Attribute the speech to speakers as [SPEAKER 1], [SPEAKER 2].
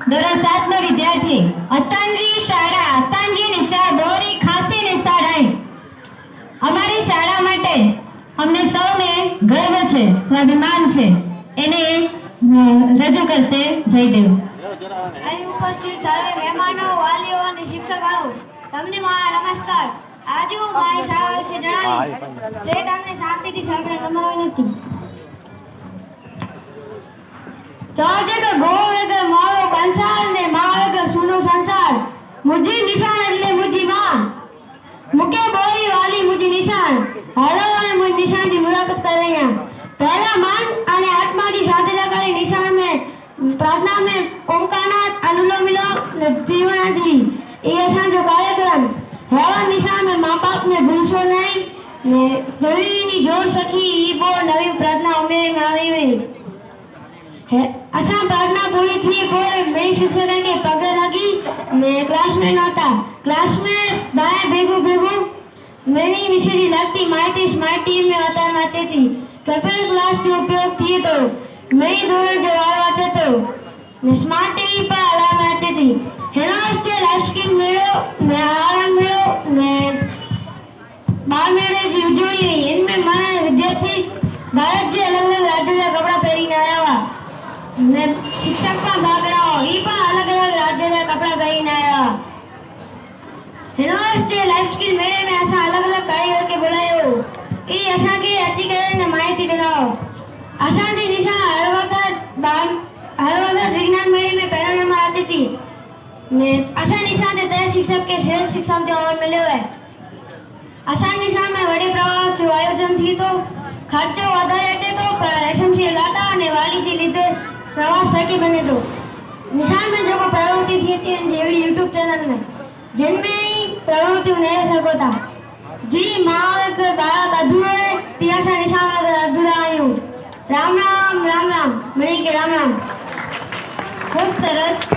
[SPEAKER 1] ધોરણ સાત નો વિદ્યાર્થી અસ્તાંગી શાળા અસ્તાંગી નિશા દોરી ખાસી નિશાળાએ અમારી શાળા માટે અમને સૌને ગર્વ છે, સ્વાભિમાન છે. એને રજૂ કરશે જયદેવ.
[SPEAKER 2] અહીં ઉપસ્થિત સર્વે મહેમાનો, વાલીઓ અને શિક્ષકો તમને મારા નમસ્કાર. આજે હું મારી શાળા વિશે જણાવીશ તે તમને શાંતિથી સાંભળે તમારો નથી ચાજે કે ગોળ કે મારો કંસાર ને માળ કે સુનો સંસાર મુજી નિશાન એટલે મુજી માં મુકે બોલી વાલી ભગવાન હરો અને મુજ નિશાનની મુલાકાત કર રહે हैं पहला मन અને આત્માની સાથે લગાડી નિશાન મે પ્રાર્થના મે ઓમકાનાથ અનુલોમ વિલોમ ત્રિવણાજી એ અસાંજો કાર્યક્રમ હરો નિશાન મે મા બાપ ને ભૂલશો નહીં. ને દોડીની જોડ સખી ઈ બો નવી પ્રાર્થના ઉમેરી આવી હે, અસાં પ્રાર્થના પૂરી થઈ બોય મેં શિક્ષક કે પગે લાગી ને ક્લાસ મે નહોતા બાય ભેગું ભેગું मेरी विषय की लगती माहिती स्मार्ट टीम में बताना आती थी कंप्यूटर क्लास के उपयोग थी तो मेरी दौड़ जो आते तो मैं स्मार्ट टीवी पर अलार्म आती थी हेलो के लास्ट की मेरो मैं आराम मेरो मैं બાળ મેળે ઉજવણી રહી એમને મારા વિદ્યાર્થી ભારત જે અલગ અલગ રાજ્યના કપડાં પહેરીને આવ્યા ને શિક્ષક પણ ભાગ રહ્યો એ પણ અલગ અલગ રાજ્યના કપડાં પહેરીને આવ્યા यूनिवर्स जे लाइफ स्किल मेले में असां अलॻि अलॻि कारीगर खे बुलायो ई असांखे अची करे हिन माहिती ॾिनो असांजी दिशा हर वक़्त बाल हर वक़्तु विज्ञान मेले में पहिरों नंबर अचे थी असां दिशा ते तय शिक्षक खे शहर शिक्षा जो अवार्ड मिलियो आहे असां दिशा में वॾे प्रवाह जो आयोजन थी थो ख़र्चो वधारे अचे थो पर रेशम जी लादा अने वाली जी लीधे प्रवास સકી वञे थो निशान में जेको प्रवृत्ति थिए थी अहिड़ी यूट्यूब चैनल में जिनमें હતા. જી માં એક બાળા બહાદુરે પિયાસા નિશાન અધૂરા આવ્યું રામ રામ રામ રામ. મને કે રામ રામ.
[SPEAKER 1] ખૂબ સરસ.